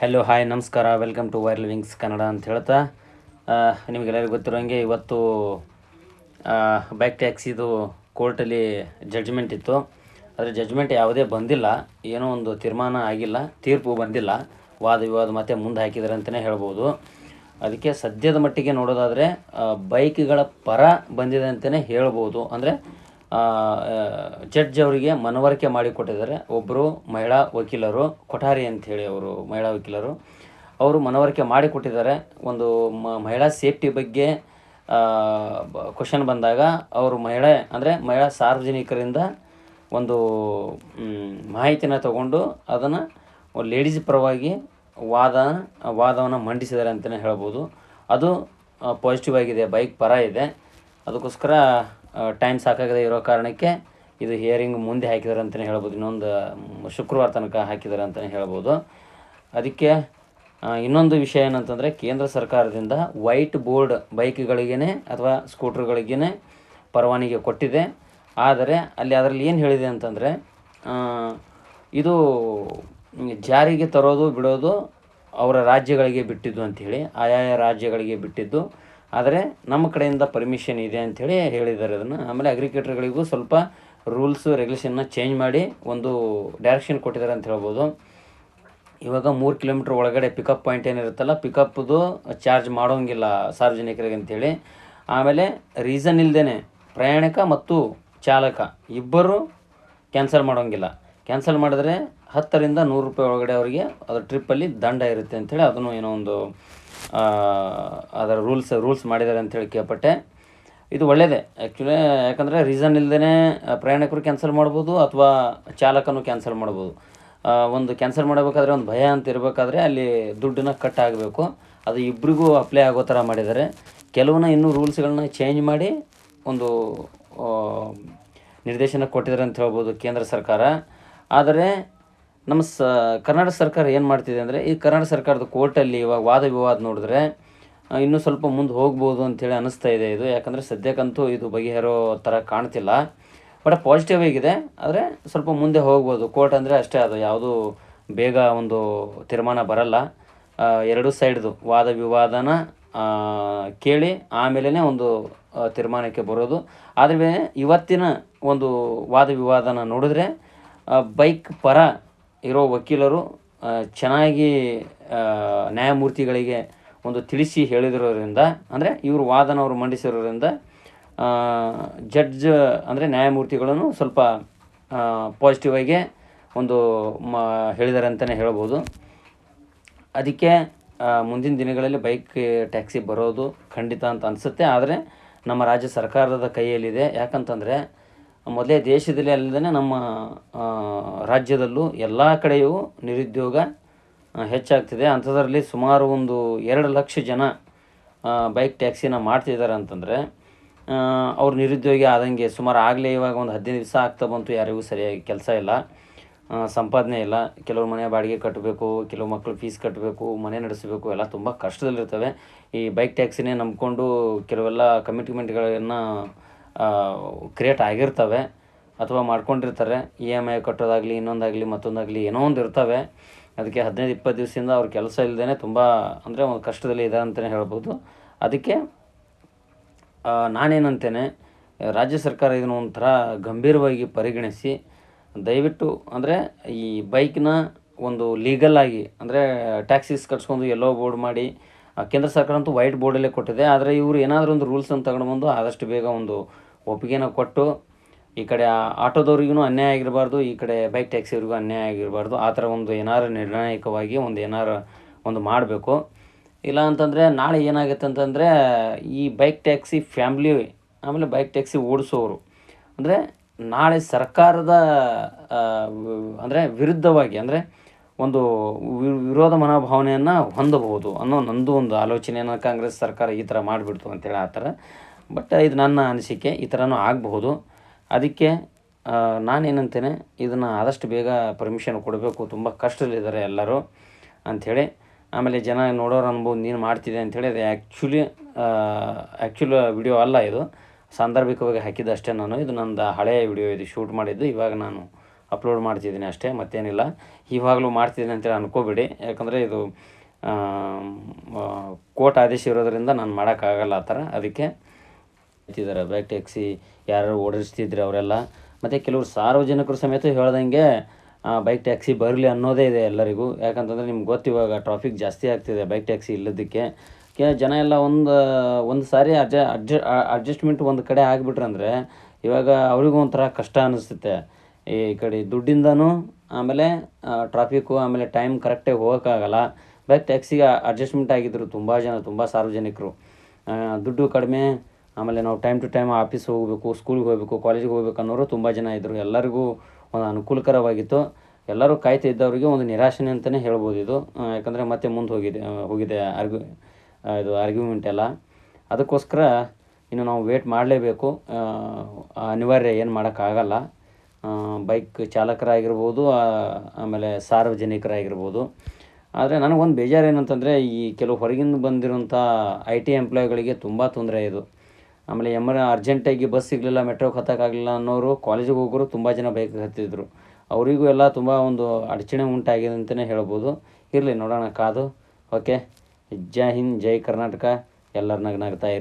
Hello hi ನಮಸ್ಕಾರ. Welcome to viral wings Kannada ಅಂತ ಹೇಳ್ತಾ ನಿಮಗೆಲ್ಲರಿಗೂ ಗೊತ್ತಿರೋಂಗೆ ಇವತ್ತು ಬೈಕ್ ಟ್ಯಾಕ್ಸಿದು ಕೋರ್ಟಲ್ಲಿ ಜಡ್ಜ್ಮೆಂಟ್ ಇತ್ತು. ಆದರೆ ಜಡ್ಜ್ಮೆಂಟ್ ಯಾವುದೇ ಬಂದಿಲ್ಲ, ಏನೋ ಒಂದು ತೀರ್ಮಾನ ಆಗಿಲ್ಲ, ತೀರ್ಪು ಬಂದಿಲ್ಲ. ವಾದ ವಿವಾದ ಮತ್ತೆ ಮುಂದೆ ಹಾಕಿದ್ದಾರೆ ಅಂತಲೇ ಹೇಳ್ಬೋದು. ಅದಕ್ಕೆ ಸದ್ಯದ ಮಟ್ಟಿಗೆ ನೋಡೋದಾದರೆ ಬೈಕ್ಗಳ ಪರ ಬಂದಿದೆ ಅಂತಲೇ ಹೇಳ್ಬೋದು. ಅಂದರೆ ಜಡ್ಜ್ ಅವರಿಗೆ ಮನವರಿಕೆ ಮಾಡಿಕೊಟ್ಟಿದ್ದಾರೆ ಒಬ್ಬರು ಮಹಿಳಾ ವಕೀಲರು, ಕೊಠಾರಿ ಅಂಥೇಳಿ ಅವರು ಮಹಿಳಾ ವಕೀಲರು, ಅವರು ಮನವರಿಕೆ ಮಾಡಿಕೊಟ್ಟಿದ್ದಾರೆ ಒಂದು ಮಹಿಳಾ ಸೇಫ್ಟಿ ಬಗ್ಗೆ ಕ್ವಶನ್ ಬಂದಾಗ ಅವರು ಮಹಿಳೆ, ಅಂದರೆ ಮಹಿಳಾ ಸಾರ್ವಜನಿಕರಿಂದ ಒಂದು ಮಾಹಿತಿನ ತಗೊಂಡು ಅದನ್ನು ಲೇಡೀಸ್ ಪರವಾಗಿ ವಾದ, ವಾದವನ್ನು ಮಂಡಿಸಿದ್ದಾರೆ ಅಂತಲೇ ಹೇಳ್ಬೋದು. ಅದು ಪಾಸಿಟಿವ್ ಆಗಿದೆ ಬೈಕ್ ಪರ ಇದೆ. ಅದಕ್ಕೋಸ್ಕರ ಟೈಮ್ ಸಾಕಾಗದೆ ಇರೋ ಕಾರಣಕ್ಕೆ ಇದು ಹಿಯರಿಂಗ್ ಮುಂದೆ ಹಾಕಿದ್ದಾರೆ ಅಂತಲೇ ಹೇಳ್ಬೋದು, ಇನ್ನೊಂದು ಶುಕ್ರವಾರ ತನಕ ಹಾಕಿದ್ದಾರೆ ಅಂತಲೇ ಹೇಳ್ಬೋದು. ಅದಕ್ಕೆ ಇನ್ನೊಂದು ವಿಷಯ ಏನಂತಂದರೆ ಕೇಂದ್ರ ಸರ್ಕಾರದಿಂದ ವೈಟ್ ಬೋರ್ಡ್ ಬೈಕ್ಗಳಿಗೇ ಅಥವಾ ಸ್ಕೂಟ್ರ್ಗಳಿಗೇ ಪರವಾನಗಿ ಕೊಟ್ಟಿದೆ. ಆದರೆ ಅಲ್ಲಿ ಅದರಲ್ಲಿ ಏನು ಹೇಳಿದೆ ಅಂತಂದರೆ ಇದು ಜಾರಿಗೆ ತರೋದು ಬಿಡೋದು ಅವರ ರಾಜ್ಯಗಳಿಗೆ ಬಿಟ್ಟಿದ್ದು ಅಂಥೇಳಿ ಆಯಾಯ ರಾಜ್ಯಗಳಿಗೆ ಬಿಟ್ಟಿದ್ದು. ಆದರೆ ನಮ್ಮ ಕಡೆಯಿಂದ ಪರ್ಮಿಷನ್ ಇದೆ ಅಂಥೇಳಿ ಹೇಳಿದ್ದಾರೆ ಅದನ್ನು. ಆಮೇಲೆ ಅಗ್ರಿಕೇಟರ್ಗಳಿಗೂ ಸ್ವಲ್ಪ ರೂಲ್ಸು ರೆಗ್ಯುಲೇಷನ್ನ ಚೇಂಜ್ ಮಾಡಿ ಒಂದು ಡೈರೆಕ್ಷನ್ ಕೊಟ್ಟಿದ್ದಾರೆ ಅಂತ ಹೇಳ್ಬೋದು. ಇವಾಗ ಮೂರು ಕಿಲೋಮೀಟ್ರ್ ಒಳಗಡೆ ಪಿಕಪ್ ಪಾಯಿಂಟ್ ಏನಿರುತ್ತಲ್ಲ ಪಿಕಪ್ದು ಚಾರ್ಜ್ ಮಾಡೋಂಗಿಲ್ಲ ಸಾರ್ವಜನಿಕರಿಗೆ ಅಂಥೇಳಿ ಆಮೇಲೆ ರೀಸನ್ ಇಲ್ಲದೇ ಪ್ರಯಾಣಿಕ ಮತ್ತು ಚಾಲಕ ಇಬ್ಬರು ಕ್ಯಾನ್ಸಲ್ ಮಾಡೋಂಗಿಲ್ಲ. ಕ್ಯಾನ್ಸಲ್ ಮಾಡಿದ್ರೆ ಹತ್ತರಿಂದ ನೂರು ರೂಪಾಯಿ ಒಳಗಡೆ ಅವರಿಗೆ ಅದರ ಟ್ರಿಪ್ಪಲ್ಲಿ ದಂಡ ಇರುತ್ತೆ ಅಂಥೇಳಿ ಅದನ್ನು ಏನೋ ಒಂದು ಅದರ ರೂಲ್ಸ್ ರೂಲ್ಸ್ ಮಾಡಿದ್ದಾರೆ ಅಂತೇಳಿ ಕೇಳ್ಪಟ್ಟೆ. ಇದು ಒಳ್ಳೆಯದೇ ಆ್ಯಕ್ಚುಲಿ ಯಾಕಂದರೆ ರೀಸನ್ ಇಲ್ಲದೇ ಪ್ರಯಾಣಿಕರು ಕ್ಯಾನ್ಸಲ್ ಮಾಡ್ಬೋದು ಅಥವಾ ಚಾಲಕನೂ ಕ್ಯಾನ್ಸಲ್ ಮಾಡ್ಬೋದು. ಒಂದು ಕ್ಯಾನ್ಸಲ್ ಮಾಡಬೇಕಾದ್ರೆ ಒಂದು ಭಯ ಅಂತ ಇರಬೇಕಾದ್ರೆ ಅಲ್ಲಿ ದುಡ್ಡನ್ನ ಕಟ್ ಆಗಬೇಕು. ಅದು ಇಬ್ಬರಿಗೂ ಅಪ್ಲೈ ಆಗೋ ಥರ ಮಾಡಿದ್ದಾರೆ. ಕೆಲವನ್ನ ಇನ್ನೂ ರೂಲ್ಸ್ಗಳನ್ನ ಚೇಂಜ್ ಮಾಡಿ ಒಂದು ನಿರ್ದೇಶನ ಕೊಟ್ಟಿದ್ದಾರೆ ಅಂತ ಹೇಳ್ಬೋದು ಕೇಂದ್ರ ಸರ್ಕಾರ. ಆದರೆ ನಮ್ಮ ಸ, ಕರ್ನಾಟಕ ಸರ್ಕಾರ ಏನು ಮಾಡ್ತಿದೆ ಅಂದರೆ, ಈ ಕರ್ನಾಟಕ ಸರ್ಕಾರದ ಕೋರ್ಟಲ್ಲಿ ಇವಾಗ ವಾದ ವಿವಾದ ನೋಡಿದ್ರೆ ಇನ್ನೂ ಸ್ವಲ್ಪ ಮುಂದೆ ಹೋಗ್ಬೋದು ಅಂತೇಳಿ ಅನ್ನಿಸ್ತಾ ಇದೆ ಇದು. ಯಾಕಂದರೆ ಸದ್ಯಕ್ಕಂತೂ ಇದು ಬಗೆಹರೋ ಥರ ಕಾಣ್ತಿಲ್ಲ. ಬಟ್ ಪಾಸಿಟಿವ್ ಆಗಿದೆ. ಆದರೆ ಸ್ವಲ್ಪ ಮುಂದೆ ಹೋಗ್ಬೋದು. ಕೋರ್ಟ್ ಅಂದರೆ ಅಷ್ಟೇ ಅದು. ಯಾವುದು ಬೇಗ ಒಂದು ತೀರ್ಮಾನ ಬರಲ್ಲ. ಎರಡು ಸೈಡ್ದು ವಾದ ವಿವಾದನ ಕೇಳಿ ಆಮೇಲೆ ಒಂದು ತೀರ್ಮಾನಕ್ಕೆ ಬರೋದು. ಆದರೆ ಇವತ್ತಿನ ಒಂದು ವಾದ ವಿವಾದನ ನೋಡಿದ್ರೆ ಬೈಕ್ ಪರ ಇರೋ ವಕೀಲರು ಚೆನ್ನಾಗಿ ನ್ಯಾಯಮೂರ್ತಿಗಳಿಗೆ ಒಂದು ತಿಳಿಸಿ ಹೇಳಿದಿರೋದ್ರಿಂದ ಅಂದರೆ ಇವರು ವಾದನ ಅವರು ಮಂಡಿಸಿರೋದ್ರಿಂದ ಜಡ್ಜ್, ಅಂದರೆ ನ್ಯಾಯಮೂರ್ತಿಗಳನ್ನು ಸ್ವಲ್ಪ ಪಾಸಿಟಿವ್ ಆಗಿ ಒಂದು, ಮ ಹೇಳಿದ್ದಾರೆ ಅಂತಲೇ ಹೇಳ್ಬೋದು. ಅದಕ್ಕೆ ಮುಂದಿನ ದಿನಗಳಲ್ಲಿ ಬೈಕ್, ಟ್ಯಾಕ್ಸಿ ಬರೋದು ಖಂಡಿತ ಅಂತ ಅನಿಸುತ್ತೆ. ಆದರೆ ನಮ್ಮ ರಾಜ್ಯ ಸರ್ಕಾರದ ಕೈಯಲ್ಲಿದೆ. ಯಾಕಂತಂದರೆ ಮೊದಲೇ ದೇಶದಲ್ಲಿ ಅಲ್ಲದೇ ನಮ್ಮ ರಾಜ್ಯದಲ್ಲೂ ಎಲ್ಲ ಕಡೆಯೂ ನಿರುದ್ಯೋಗ ಹೆಚ್ಚಾಗ್ತಿದೆ. ಅಂಥದ್ರಲ್ಲಿ ಸುಮಾರು ಒಂದು ಎರಡು ಲಕ್ಷ ಜನ ಬೈಕ್ ಟ್ಯಾಕ್ಸಿನ ಮಾಡ್ತಿದ್ದಾರೆ ಅಂತಂದರೆ ಅವ್ರು ನಿರುದ್ಯೋಗಿ ಆದಂಗೆ ಸುಮಾರು ಆಗಲೇ ಇವಾಗ ಒಂದು ಹದಿನೈದು ದಿವಸ ಆಗ್ತಾ ಬಂತು. ಯಾರಿಗೂ ಸರಿಯಾಗಿ ಕೆಲಸ ಇಲ್ಲ ಸಂಪಾದನೆ ಇಲ್ಲ. ಕೆಲವ್ರು ಮನೆ ಬಾಡಿಗೆ ಕಟ್ಟಬೇಕು, ಕೆಲವು ಮಕ್ಕಳು ಫೀಸ್ ಕಟ್ಟಬೇಕು, ಮನೆ ನಡೆಸಬೇಕು, ಎಲ್ಲ ತುಂಬ ಕಷ್ಟದಲ್ಲಿರ್ತವೆ. ಈ ಬೈಕ್ ಟ್ಯಾಕ್ಸಿನೇ ನಂಬಿಕೊಂಡು ಕೆಲವೆಲ್ಲ ಕಮಿಟ್ಮೆಂಟ್ಗಳನ್ನು ಕ್ರಿಯೇಟ್ ಆಗಿರ್ತವೆ ಅಥವಾ ಮಾಡ್ಕೊಂಡಿರ್ತಾರೆ. ಇ ಎಂ ಐ ಕಟ್ಟೋದಾಗಲಿ, ಇನ್ನೊಂದಾಗಲಿ, ಮತ್ತೊಂದಾಗಲಿ ಏನೋ ಒಂದು ಇರ್ತವೆ. ಅದಕ್ಕೆ ಹದಿನೈದು, ಇಪ್ಪತ್ತು ದಿವಸದಿಂದ ಅವ್ರ ಕೆಲಸ ಇಲ್ಲದೇ ತುಂಬ ಅಂದರೆ ಒಂದು ಕಷ್ಟದಲ್ಲಿ ಇದೆ ಅಂತಲೇ ಹೇಳ್ಬೋದು. ಅದಕ್ಕೆ ನಾನೇನಂತೇನೆ, ರಾಜ್ಯ ಸರ್ಕಾರ ಇದನ್ನು ಒಂಥರ ಗಂಭೀರವಾಗಿ ಪರಿಗಣಿಸಿ, ದಯವಿಟ್ಟು ಅಂದರೆ ಈ ಬೈಕ್ನ ಒಂದು ಲೀಗಲ್ ಆಗಿ ಅಂದರೆ ಟ್ಯಾಕ್ಸಿಸ್ ಕಟ್ಸ್ಕೊಂಡು ಎಲ್ಲೋ ಬೋರ್ಡ್ ಮಾಡಿ ಕೇಂದ್ರ ಸರ್ಕಾರ ಅಂತೂ ವೈಟ್ ಬೋರ್ಡಲ್ಲೇ ಕೊಟ್ಟಿದೆ. ಆದರೆ ಇವರು ಏನಾದರೂ ಒಂದು ರೂಲ್ಸನ್ನು ತಗೊಂಡು ಬಂದು ಆದಷ್ಟು ಬೇಗ ಒಂದು ಒಪ್ಪಿಗೆನ ಕೊಟ್ಟು ಈ ಕಡೆ ಆಟೋದವ್ರಿಗೂ ಅನ್ಯಾಯ ಆಗಿರಬಾರ್ದು, ಈ ಕಡೆ ಬೈಕ್ ಟ್ಯಾಕ್ಸಿಯವ್ರಿಗೂ ಅನ್ಯಾಯ ಆಗಿರಬಾರ್ದು. ಆ ಥರ ಒಂದು ಏನಾರು ನಿರ್ಣಾಯಕವಾಗಿ ಒಂದು ಏನಾರು ಒಂದು ಮಾಡಬೇಕು. ಇಲ್ಲ ಅಂತಂದರೆ ನಾಳೆ ಏನಾಗುತ್ತೆ ಅಂತಂದರೆ ಈ ಬೈಕ್ ಟ್ಯಾಕ್ಸಿ ಫ್ಯಾಮ್ಲಿ ಆಮೇಲೆ ಬೈಕ್ ಟ್ಯಾಕ್ಸಿ ಓಡಿಸೋರು. ಅಂದರೆ ನಾಳೆ ಸರ್ಕಾರದ ಅಂದರೆ ವಿರುದ್ಧವಾಗಿ, ಅಂದರೆ ಒಂದು ವಿರೋಧ ಮನೋಭಾವನೆಯನ್ನು ಹೊಂದಬಹುದು ಅನ್ನೋ ನಂದು ಒಂದು ಆಲೋಚನೆಯನ್ನು ಕಾಂಗ್ರೆಸ್ ಸರ್ಕಾರ ಈ ಥರ ಮಾಡಿಬಿಡ್ತು ಅಂತೇಳಿ ಆ ಥರ ಬಟ್ ಇದು ನನ್ನ ಅನಿಸಿಕೆ, ಈ ಥರನೂ ಆಗಬಹುದು. ಅದಕ್ಕೆ ನಾನೇನಂತೇನೆ, ಇದನ್ನು ಆದಷ್ಟು ಬೇಗ ಪರ್ಮಿಷನ್ ಕೊಡಬೇಕು. ತುಂಬ ಕಷ್ಟದಲ್ಲಿದ್ದಾರೆ ಎಲ್ಲರೂ ಅಂಥೇಳಿ. ಆಮೇಲೆ ಜನ ನೋಡೋರು ಅನ್ಬೋದು ನೀನು ಮಾಡ್ತಿದ್ದೆ ಅಂಥೇಳಿ, ಅದು ಆ್ಯಕ್ಚುಲಿ ಆ್ಯಕ್ಚುಲ್ ವಿಡಿಯೋ ಅಲ್ಲ ಇದು. ಸಾಂದರ್ಭಿಕವಾಗಿ ಹಾಕಿದ್ದು ನಾನು. ಇದು ನಂದು ಹಳೆಯ ವಿಡಿಯೋ ಇದು ಶೂಟ್ ಮಾಡಿದ್ದು. ಇವಾಗ ನಾನು ಅಪ್ಲೋಡ್ ಮಾಡ್ತಿದ್ದೀನಿ ಅಷ್ಟೇ, ಮತ್ತೇನಿಲ್ಲ. ಇವಾಗಲೂ ಮಾಡ್ತಿದ್ದೀನಿ ಅಂತೇಳಿ ಅನ್ಕೋಬೇಡಿ. ಯಾಕಂದರೆ ಇದು ಕೋರ್ಟ್ ಆದೇಶ ಇರೋದರಿಂದ ನಾನು ಮಾಡೋಕ್ಕಾಗಲ್ಲ ಆ ಥರ. ಅದಕ್ಕೆ ಇದ್ದಾರೆ ಬೈಕ್ ಟ್ಯಾಕ್ಸಿ ಯಾರು ಓಡಿಸ್ತಿದ್ರು ಅವರೆಲ್ಲ. ಮತ್ತು ಕೆಲವರು ಸಾರ್ವಜನಿಕರು ಸಮೇತ ಹೇಳ್ದಂಗೆ ಬೈಕ್ ಟ್ಯಾಕ್ಸಿ ಬರಲಿ ಅನ್ನೋದೇ ಇದೆ ಎಲ್ಲರಿಗೂ. ಯಾಕಂತಂದರೆ ನಿಮ್ಗೆ ಗೊತ್ತು ಇವಾಗ ಟ್ರಾಫಿಕ್ ಜಾಸ್ತಿ ಆಗ್ತಿದೆ ಬೈಕ್ ಟ್ಯಾಕ್ಸಿ ಇಲ್ಲದಕ್ಕೆ. ಜನ ಎಲ್ಲ ಒಂದು ಒಂದು ಸಾರಿ ಅಡ್ಜ ಅಡ್ಜ ಅಡ್ಜಸ್ಟ್ಮೆಂಟ್ ಒಂದು ಕಡೆ ಆಗಿಬಿಟ್ರಂದ್ರೆ ಇವಾಗ ಅವರಿಗೂ ಒಂಥರ ಕಷ್ಟ ಅನಿಸುತ್ತೆ. ಈ ಕಡೆ ದುಡ್ಡಿಂದನೂ ಆಮೇಲೆ ಟ್ರಾಫಿಕ್ಕು ಆಮೇಲೆ ಟೈಮ್ ಕರೆಕ್ಟಾಗಿ ಹೋಗೋಕ್ಕಾಗಲ್ಲ. ಬೈಕ್ ಟ್ಯಾಕ್ಸಿಗೆ ಅಡ್ಜಸ್ಟ್ಮೆಂಟ್ ಆಗಿದ್ದರು ತುಂಬ ಜನ, ತುಂಬ ಸಾರ್ವಜನಿಕರು. ದುಡ್ಡು ಕಡಿಮೆ ಆಮೇಲೆ ನಾವು ಟೈಮ್ ಟು ಟೈಮ್ ಆಫೀಸ್ ಹೋಗಬೇಕು ಸ್ಕೂಲ್ಗೆ ಹೋಗಬೇಕು ಕಾಲೇಜಿಗೆ ಹೋಗ್ಬೇಕು ಅನ್ನೋರು ತುಂಬ ಜನ ಇದ್ದರು ಎಲ್ಲರಿಗೂ ಒಂದು ಅನುಕೂಲಕರವಾಗಿತ್ತು. ಎಲ್ಲರೂ ಕಾಯ್ತಾ ಇದ್ದವರಿಗೆ ಒಂದು ನಿರಾಶನೆ ಅಂತಲೇ ಹೇಳ್ಬೋದು ಇದು. ಯಾಕಂದರೆ ಮತ್ತೆ ಮುಂದೆ ಹೋಗಿದೆ ಹೋಗಿದೆ ಆರ್ಗ್ಯು ಇದು ಆರ್ಗ್ಯುಮೆಂಟ್ ಎಲ್ಲ. ಅದಕ್ಕೋಸ್ಕರ ಇನ್ನು ನಾವು ವೇಟ್ ಮಾಡಲೇಬೇಕು. ಅನಿವಾರ್ಯ ಏನು ಮಾಡೋಕ್ಕಾಗಲ್ಲ. ಬೈಕ್ ಚಾಲಕರಾಗಿರ್ಬೋದು ಆಮೇಲೆ ಸಾರ್ವಜನಿಕರಾಗಿರ್ಬೋದು. ಆದರೆ ನನಗೊಂದು ಬೇಜಾರು ಏನಂತಂದರೆ ಈ ಕೆಲವು ಹೊರಗಿಂದ ಬಂದಿರುವಂಥ ಐ ಟಿ ಎಂಪ್ಲಾಯ್ಗಳಿಗೆ ತುಂಬ ತೊಂದರೆ ಇದು. ಆಮೇಲೆ ಎಮರ್ ಅರ್ಜೆಂಟಾಗಿ ಬಸ್ ಸಿಗಲಿಲ್ಲ ಮೆಟ್ರೋಗೆ ಹತ್ತಕ್ಕಾಗಲಿಲ್ಲ ಅನ್ನೋರು ಕಾಲೇಜಿಗೆ ಹೋಗೋರು ತುಂಬ ಜನ ಬೈಕ್ ಹತ್ತಿದ್ರು. ಅವರಿಗೂ ಎಲ್ಲ ತುಂಬ ಒಂದು ಅಡಚಣೆ ಉಂಟಾಗಿದೆ ಅಂತಲೇ ಹೇಳ್ಬೋದು. ಇರಲಿ ನೋಡೋಣ ಕಾದು. ಓಕೆ ಜೈ ಹಿಂದ್, ಜೈ ಕರ್ನಾಟಕ. ಎಲ್ಲರ ಇರಿ.